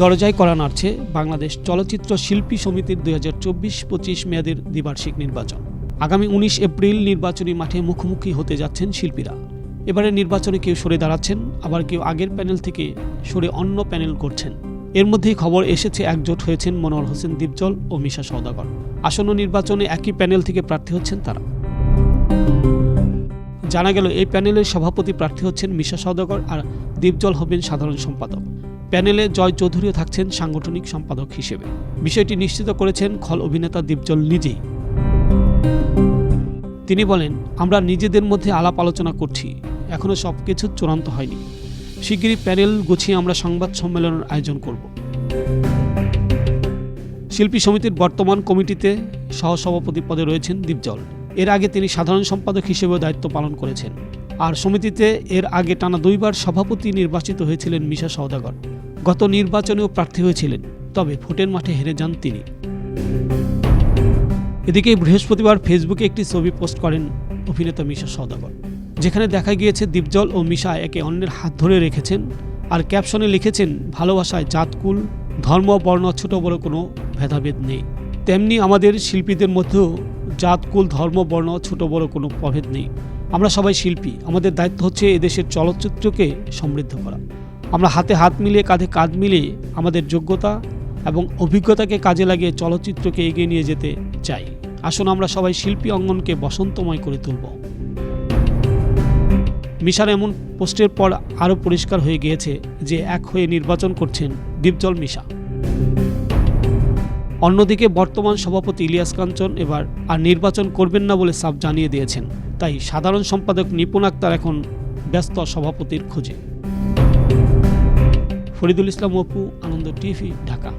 দরজায় করা নাড়ছে বাংলাদেশ চলচ্চিত্র শিল্পী সমিতির দুই হাজার চব্বিশ পঁচিশ মেয়াদের দ্বিবার্ষিক নির্বাচন। আগামী উনিশ এপ্রিল নির্বাচনী মাঠে মুখোমুখি হতে যাচ্ছেন শিল্পীরা। এবারে নির্বাচনে কেউ সরে দাঁড়াচ্ছেন, আবার কেউ আগের প্যানেল থেকে সরে অন্য প্যানেল করছেন। এর মধ্যেই খবর এসেছে, একজোট হয়েছেন মনোয়ার হোসেন দীপজল ও মিশা সওদাগর। আসন্ন নির্বাচনে একই প্যানেল থেকে প্রার্থী হচ্ছেন তারা। জানা গেল, এই প্যানেলের সভাপতি প্রার্থী হচ্ছেন মিশা সওদাগর আর দীপজল হবেন সাধারণ সম্পাদক। প্যানেলে জয় চৌধুরীও থাকছেন সাংগঠনিক সম্পাদক হিসেবে। বিষয়টি নিশ্চিত করেছেন খল অভিনেতা দীপজল নিজেই। তিনি বলেন, আমরা নিজেদের মধ্যে আলাপ আলোচনা করছি। এখনও সব কিছু চূড়ান্ত হয়নি। শিগগিরই প্যানেল গুছিয়ে আমরা সংবাদ সম্মেলনের আয়োজন করব। শিল্পী সমিতির বর্তমান কমিটিতে সহসভাপতি পদে রয়েছেন দীপজল। এর আগে তিনি সাধারণ সম্পাদক হিসেবেও দায়িত্ব পালন করেছেন। আর সমিতিতে এর আগে টানা দুইবার সভাপতি নির্বাচিত হয়েছিলেন মিশা সওদাগর। গত নির্বাচনেও প্রার্থী হয়েছিলেন, তবে ভোটের মাঠে হেরে যান তিনি। এদিকে বৃহস্পতিবার ফেসবুকে একটি ছবি পোস্ট করেন অভিনেতা মিশা সদাগর যেখানে দেখা গিয়েছে দীপজল ও মিশা একে অন্যের হাত ধরে রেখেছেন আর ক্যাপশনে লিখেছেন, ভালোবাসায় জাতকুল, ধর্ম, বর্ণ, ছোট বড় কোনো ভেদাভেদ নেই। তেমনি আমাদের শিল্পীদের মধ্যেও জাতকুল, ধর্ম, বর্ণ, ছোট বড় কোনো প্রভেদ নেই। আমরা সবাই শিল্পী, আমাদের দায়িত্ব হচ্ছে এদেশের চলচ্চিত্রকে সমৃদ্ধ করা। আমরা হাতে হাত মিলিয়ে, কাঁধে কাঁধ মিলিয়ে আমাদের যোগ্যতা এবং অভিজ্ঞতাকে কাজে লাগিয়ে চলচ্চিত্রকে এগিয়ে নিয়ে যেতে চাই। আসুন আমরা সবাই শিল্পী অঙ্গনকে বসন্তময় করে তুলব। মিশার এমন পোস্টের পর আরও পরিষ্কার হয়ে গিয়েছে যে এক হয়ে নির্বাচন করছেন দীপজল মিশা। অন্যদিকে বর্তমান সভাপতি ইলিয়াস কাঞ্চন এবার আর নির্বাচন করবেন না বলে সাফ জানিয়ে দিয়েছেন। তাই সাধারণ সম্পাদক নিপুণ আক্তার এখন ব্যস্ত সভাপতির খোঁজে। ফরিদুল ইসলাম অপু আনন্দ টিভি ঢাকা।